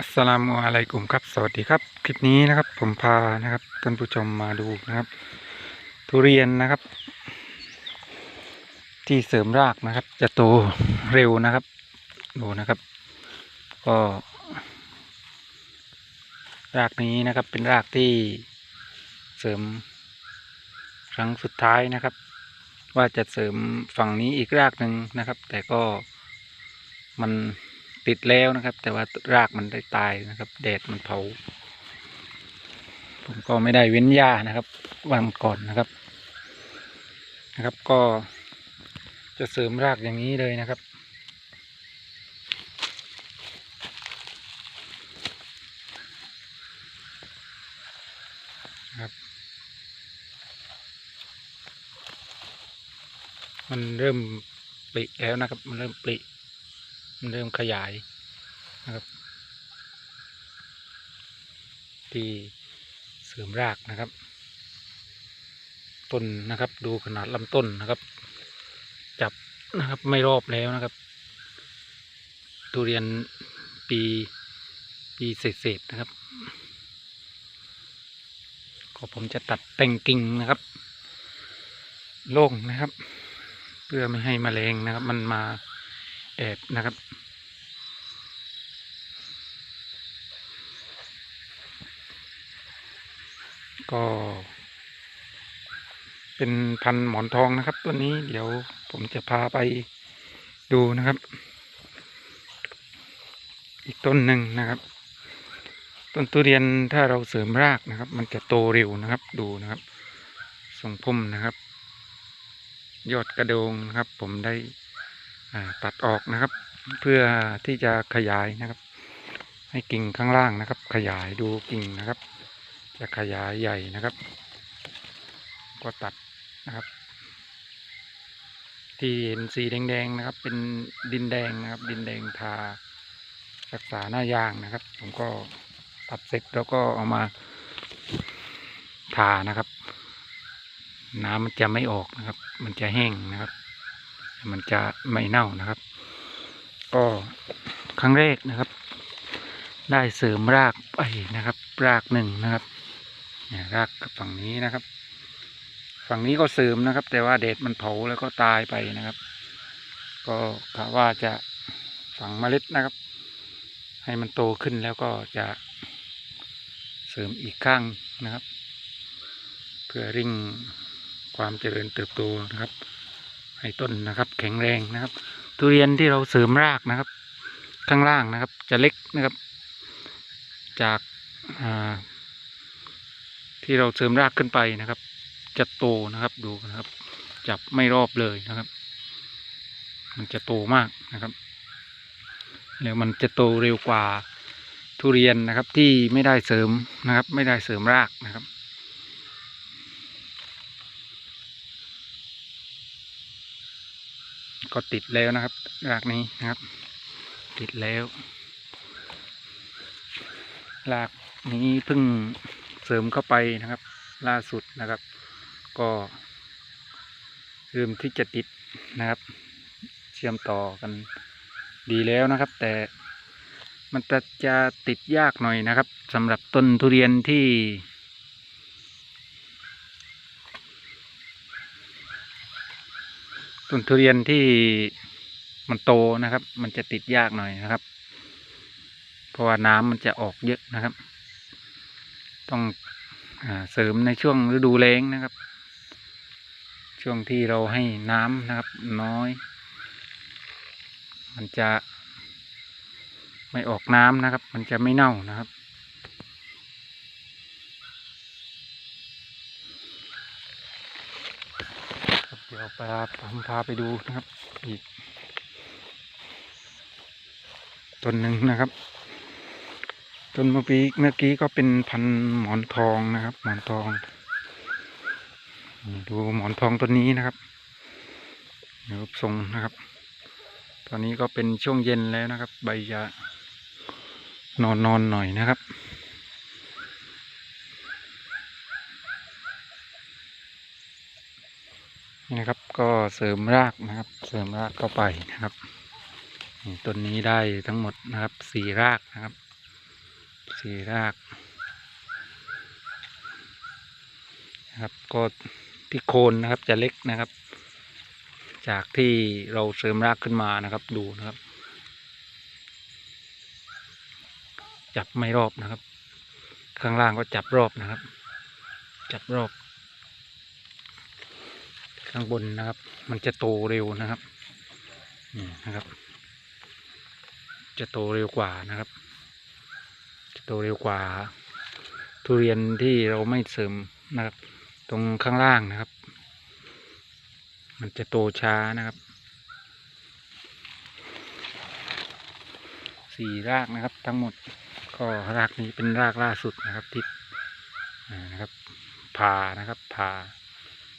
อัสสลามุอะลัยกุมครับ สวัสดีครับ คลิปนี้นะครับ ผมพานะครับท่านผู้ชมมาดูนะครับ ทุเรียนนะครับ ที่เสริมรากนะครับ จะโตเร็วนะครับ ดูนะครับ ก็ รากนี้นะครับเป็นรากที่เสริมครั้งสุดท้ายนะครับ ว่าจะเสริมฝั่งนี้อีกรากหนึ่งนะครับ แต่ก็มัน ติดแล้วนะครับ แต่ว่ารากมันได้ตายนะครับ แดดมันเผา ผมก็ไม่ได้เว้นหญ้านะครับ วันก่อนนะครับ นะครับก็จะเสริมรากอย่างนี้เลยนะครับ ครับ มันเริ่มปลิแล้วนะครับ มันเริ่มปลิ มันเริ่มขยายนะครับ ที่เสริมรากนะครับ ต้นนะครับ ดูขนาดลำต้นนะครับ จับนะครับไม่รอบแล้วนะครับทุเรียนปีปีเศษๆนะครับก็ผมจะตัดแต่งกิ่งนะครับ โล่งนะครับ เพื่อไม่ให้แมลงนะครับ มันมา แอบนะครับ ก็ เป็นพันหมอนทองนะครับ ตัวนี้เดี๋ยวผมจะพาไปดูนะครับ อีกต้นหนึ่งนะครับ ต้นทุเรียนถ้าเราเสริมรากนะครับ มันจะโตเร็วนะครับ ดูนะครับทรงพุ่มนะครับ ยอดกระโดงนะครับ ผมได้ ตัดออกนะครับ เพื่อที่จะขยายนะครับ ให้กิ่งข้างล่างนะครับ ขยายดูกิ่งนะครับ จะขยายใหญ่นะครับ ก็ตัดนะครับ ที่เห็นสีแดงๆนะครับ เป็นดินแดงนะครับ ดินแดงทารักษาหน้ายางนะครับ ผมก็ตัดเสร็จแล้วก็เอามาทานะครับ น้ำมันจะไม่ออกนะครับ มันจะแห้งนะครับ มันจะไม่เน่านะครับ ก็ครั้งแรกนะครับ ได้เสริมรากไปนะครับ รากหนึ่งนะครับเนี่ยรากกับฝั่งนี้นะครับ ฝั่งนี้ก็เสริมนะครับ แต่ว่าแดดมันเผาแล้วก็ตายไปนะครับ ก็กะว่าจะฝังเมล็ดนะครับ ให้มันโตขึ้นแล้วก็จะเสริมอีกข้างนะครับ เพื่อริ่งความเจริญเติบโตนะครับ ให้ต้นนะครับ แข็งแรงนะครับ ทุเรียนที่เราเสริมรากนะครับ ข้างล่างนะครับ จะเล็กนะครับ จากาที่เราเสริมรากขึ้นไปนะครับ จะโตนะครับดูนะครับ จับไม่รอบเลยนะครับ มันจะโตมากนะครับแล้วมันจะโตเร็วกว่าทุเรียนนะครับที่ไม่ได้เสริมนะครับ ไม่ได้เสริมรากนะครับ ก็ติดแล้วนะครับรากนี้นะครับ ติดแล้วรากนี้เพิ่งเสริมเข้าไปนะครับ ล่าสุดนะครับ ก็เริ่มที่จะติดนะครับ เชื่อมต่อกันดีแล้วนะครับ แต่มันจะจะติดยากหน่อยนะครับสำหรับต้นทุเรียนที่ ต้นทุเรียนที่มันโตนะครับ มันจะติดยากหน่อยนะครับ เพราะว่าน้ำมันจะออกเยอะนะครับ ต้องอเสริมในช่วงฤดูแล้งนะครับ ช่วงที่เราให้น้ำนะครับ น้อย มันจะไม่ออกน้ำนะครับ มันจะไม่เน่านะครับ ครับเดี๋ยวพาผมพาไปดูนะครับ อีกต้นหนึ่งนะครับต้นเมื่อกี้เมื่อกี้ก็เป็นพันหมอนทองนะครับ หมอนทอง ดูหมอนทองต้นนี้นะครับเดี๋ยวทรงนะครับ ตอนนี้ก็เป็นช่วงเย็นแล้วนะครับ ใบจะนอนนอนหน่อยนะครับ นะครับ ก็เสริมรากนะครับ เสริมรากเข้าไปนะครับต้นนี้ได้ทั้งหมดนะครับสี่รากนะครับสี่รากนะครับก็ที่โคนนะครับจะเล็กนะครับ จากที่เราเสริมรากขึ้นมานะครับดูนะครับ จับไม่รอบนะครับ ข้างล่างก็จับรอบนะครับ จับรอบ ข้างบนนะครับ มันจะโตเร็วนะครับนี่นะครับ จะโตเร็วกว่านะครับ จะโตเร็วกว่า ทุเรียนที่เราไม่เสริมนะครับ ตรงข้างล่างนะครับ มันจะโตช้านะครับสี่รากนะครับ ทั้งหมดก็รากนี้เป็นรากล่าสุดนะครับที่อ่านะครับผ่านะครับผ่า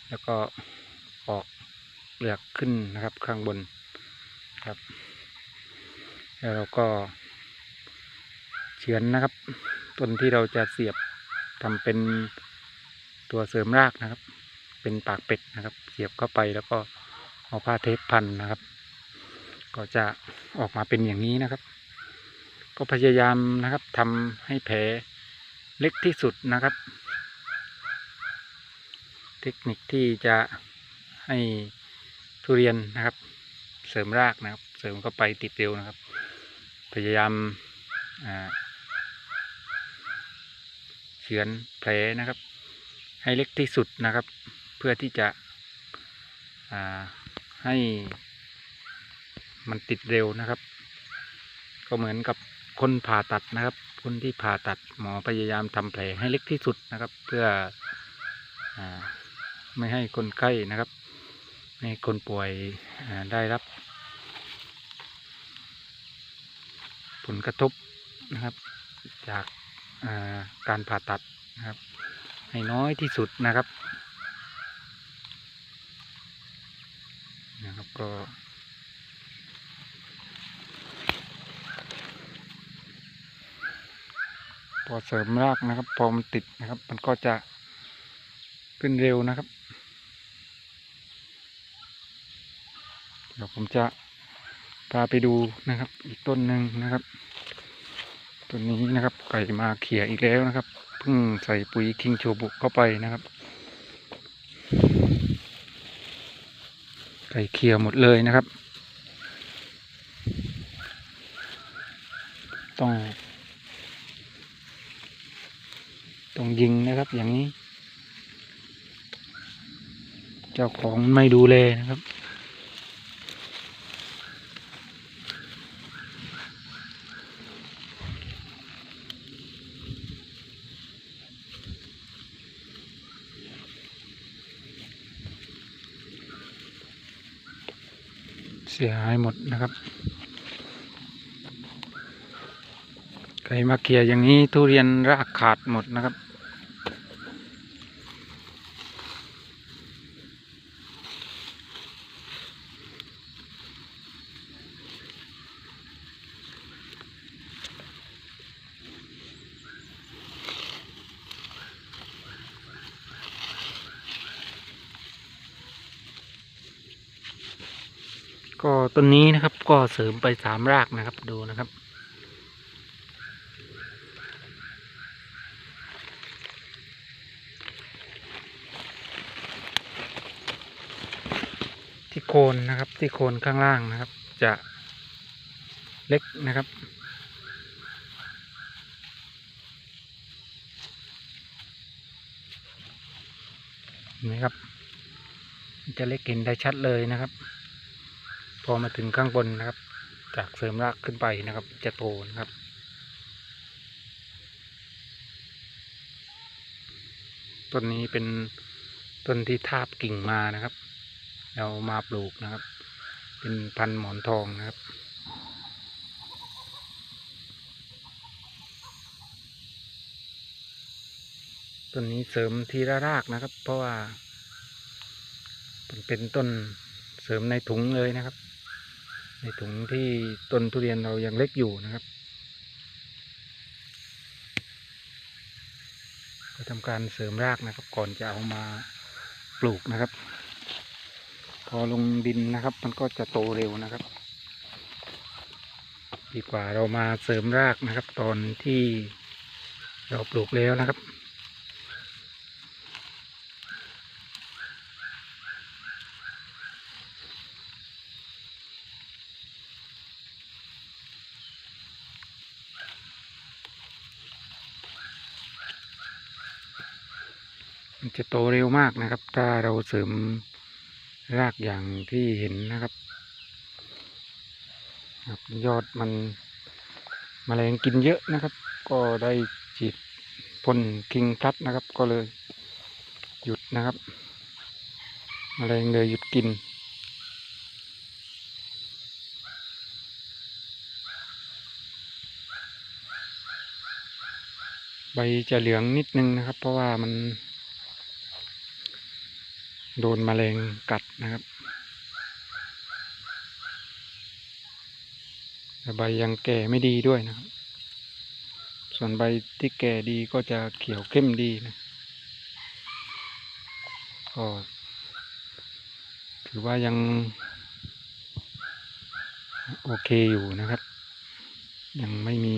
แล้วก็ ออกเปลือกขึ้นนะครับข้างบนครับ แล้วเราก็เฉือนนะครับ ต้นที่เราจะเสียบทำเป็นตัวเสริมรากนะครับ เป็นปากเป็ดนะครับ เสียบเข้าไปแล้วก็เอาผ้าเทปพันนะครับ ก็จะออกมาเป็นอย่างนี้นะครับ ก็พยายามนะครับทำให้แผลเล็กที่สุดนะครับ เทคนิคที่จะ ให้ทุเรียนนะครับ เสริมรากนะครับ เสริมเข้าไปติดเร็วนะครับ พยายามเฉือนแผลนะครับ ให้เล็กที่สุดนะครับ เพื่อที่จะให้มันติดเร็วนะครับ ก็เหมือนกับคนผ่าตัดนะครับ คนที่ผ่าตัดหมอพยายามทำแผลให้เล็กที่สุดนะครับ เพื่ออไม่ให้คนไข้นะครับ ให้คนป่วยได้รับ ผลกระทบนะครับ จากาการผ่าตัดนะครับ ให้น้อยที่สุดนะครับนะครับก็พอเสริมรากนะครับ พอมันติดนะครับ มันก็จะขึ้นเร็วนะครับ ดี๋ยวผมจะพาไปดูนะครับ อีกต้นหนึ่งนะครับต้นนี้นะครับ ไก่มาเขี่ยอีกแล้วนะครับเพิ่งใส่ปุ๋ยคิงโชบุเข้าไปนะครับ ไก่เขี่ยหมดเลยนะครับ ต้องต้องยิงนะครับอย่างนี้ เจ้าของไม่ดูแลนะครับ สียหายหมดนะครับไก่มาเกี่ยอย่างนี้ทุเรียนรากขาดหมดนะครับ ก็ต้นนี้นะครับ ก็เสริมไปสามรากนะครับดูนะครับ ที่โคนนะครับที่โคนข้างล่างนะครับ จะเล็กนะครับเห็นไหมครับ จะเล็กเห็นได้ชัดเลยนะครับ อมาถึงข้างบนนะครับ จากเสริมรากขึ้นไปนะครับ จะโตนะครับ ต้นนี้เป็นต้นที่ทาบกิ่งมานะครับ เรามาปลูกนะครับ เป็นพันธุ์หมอนทองนะครับต้นนี้เสริมทีละรากนะครับ เพราะว่าเป็นต้นเสริมในถุงเลยนะครับ ในถุงที่ต้นทุเรียนเรายังเล็กอยู่นะครับ ก็ทำการเสริมรากนะครับ ก่อนจะเอามาปลูกนะครับ พอลงดินนะครับ มันก็จะโตเร็วนะครับ ดีกว่าเรามาเสริมรากนะครับ ตอนที่เราปลูกแล้วนะครับ โตเร็วมากนะครับ ถ้าเราเสริมรากอย่างที่เห็นนะครับยอดมันมแมลงกินเยอะนะครับ ก็ได้ฉีดพ่นคิงพลัดนะครับ ก็เลยหยุดนะครับมแมลงเลยหยุดกินใบจะเหลืองนิดนึงนะครับ เพราะว่ามัน โดนมแมลงกัดนะครับแต่ใบยังแก่ไม่ดีด้วยนะครับ ส่วนใบที่แก่ดีก็จะเขียวเข้มดีนะก็ถือว่ายัง โอเคอยู่นะครับ ยังไม่มี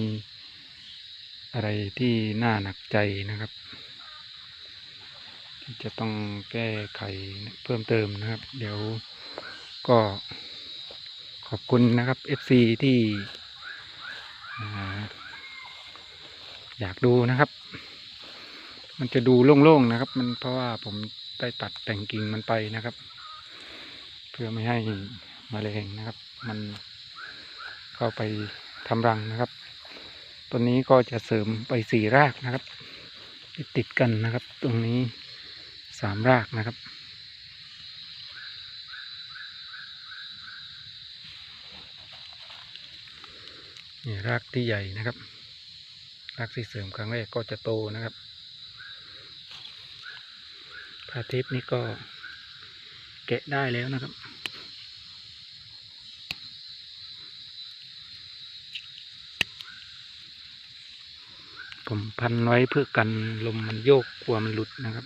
อะไรที่น่าหนักใจนะครับ จะต้องแก้ไขเพิ่มเติมนะครับ เดี๋ยวก็ขอบคุณนะครับ FC ที่อ่อยากดูนะครับ มันจะดูโล่งๆนะครับ มันเพราะว่าผมได้ตัดแต่งกิ่งมันไปนะครับ เพื่อไม่ให้มแมลงนะครับ มันเข้าไปทำรังนะครับต้นนี้ก็จะเสริมไปสี่รากนะครับ ติดกันนะครับ ตรงนี้ สามรากนะครับ นี่รากที่ใหญ่นะครับ รากที่เสริมครั้งแรกก็จะโตนะครับผ้าเทปนี้ก็แกะได้แล้วนะครับผมพันไว้เพื่อกันลมมันโยกกลัวมันหลุดนะครับ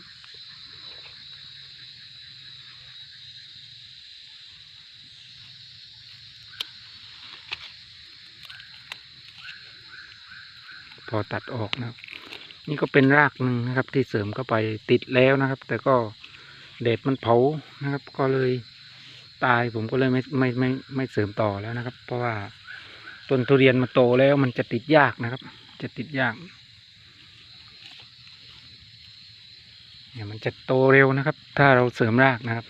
พอตัดออกนะครับ นี่ก็เป็นรากหนึ่งนะครับ ที่เสริมเข้าไปติดแล้วนะครับ แต่ก็แดดมันเผานะครับ ก็เลยตายผมก็เลยไม่ไม่ไม่ไม่เสริมต่อแล้วนะครับ เพราะว่าต้นทุเรียนมันโตแล้วมันจะติดยากนะครับ จะติดยากเนี่ยมันจะโตเร็วนะครับ ถ้าเราเสริมรากนะครับ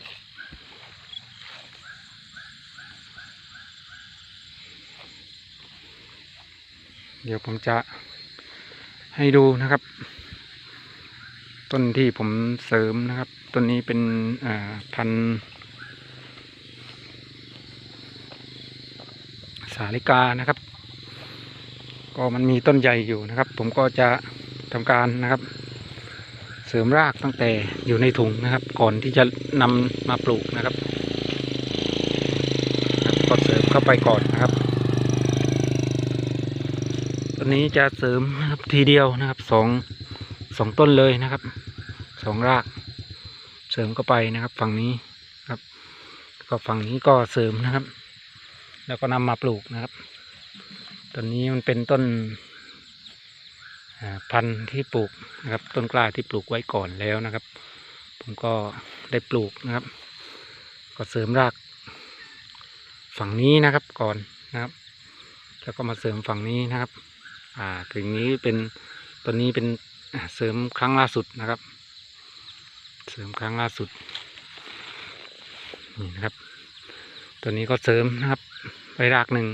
เดี๋ยวผมจะ ให้ดูนะครับ ต้นที่ผมเสริมนะครับ ต้นนี้เป็นพันธุ์สาลิกานะครับ ก็มันมีต้นใหญ่อยู่นะครับ ผมก็จะทำการนะครับ เสริมรากตั้งแต่อยู่ในถุงนะครับ ก่อนที่จะนำมาปลูกนะครับ ก็เสริมเข้าไปก่อนนะครับ นนี้จะเสริมนะครับทีเดียวนะครับสองสองต้นเลยนะครับสองราก เสริมเข้าไปนะครับ ฝั่งนี้ครับ ก็ฝั่งนี้ก็เสริมนะครับ แล้วก็นำมาปลูกนะครับต้นนี้มันเป็นต้นพันธุ์ที่ปลูกนะครับ ต้นกล้าที่ปลูกไว้ก่อนแล้วนะครับ ผมก็ได้ปลูกนะครับ ก็เสริมราก ฝั่งนี้นะครับก่อนนะครับ แล้วก็มาเสริมฝั่งนี้นะครับ อ่าถึงนี้เป็นต้นนี้เป็นเสริมครั้งล่าสุดนะครับ เสริมครั้งล่าสุดนี่นะครับ ตัวนี้ก็เสริมนะครับไปรากหนึ่ง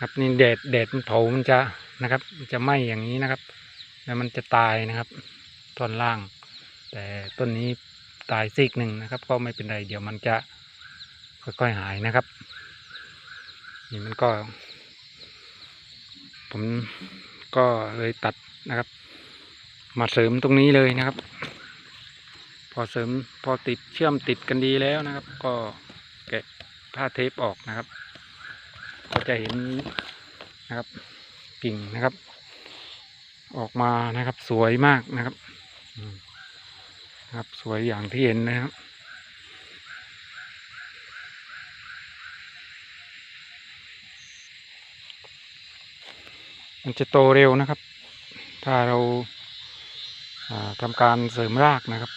ครับนี่แดดแดดมันเผามันจะนะครับ มันจะไหม้อย่างนี้นะครับ แล้วมันจะตายนะครับต้นล่าง แต่ต้นนี้ตายซีกหนึ่งนะครับ ก็ไม่เป็นไรเดี๋ยวมันจะค่อยๆหายนะครับ นี่มันก็ ผมก็เลยตัดนะครับ มาเสริมตรงนี้เลยนะครับ พอเสริมพอติดเชื่อมติดกันดีแล้วนะครับ ก็แกะผ้าเทปออกนะครับ ก็จะเห็นนะครับกิ่งนะครับ ออกมานะครับสวยมากนะครับครับสวยอย่างที่เห็นนะครับ มันจะโตเร็วนะครับ ถ้าเราอ่าทำการเสริมรากนะครับ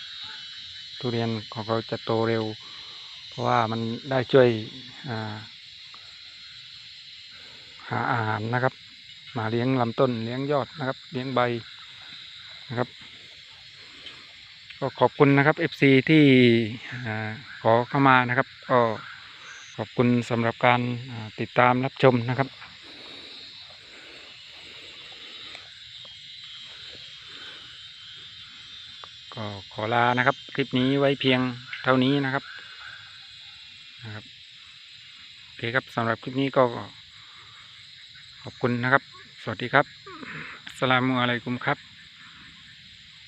ทุเรียนของเราจะโตเร็ว เพราะว่ามันได้ช่วยหาอาหารนะครับ มาเลี้ยงลำต้นเลี้ยงยอดนะครับ เลี้ยงใบนะครับ ก็ขอบคุณนะครับ FC ที่อ่ขอเข้ามานะครับ ก็ขอบคุณสำหรับการติดตามรับชมนะครับ ก็ขอลานะครับ คลิปนี้ไว้เพียงเท่านี้นะครับนะครับโอเคครับสำหรับคลิปนี้ก็ขอบคุณนะครับ สวัสดีครับสสลามุอะลัยกุมครับ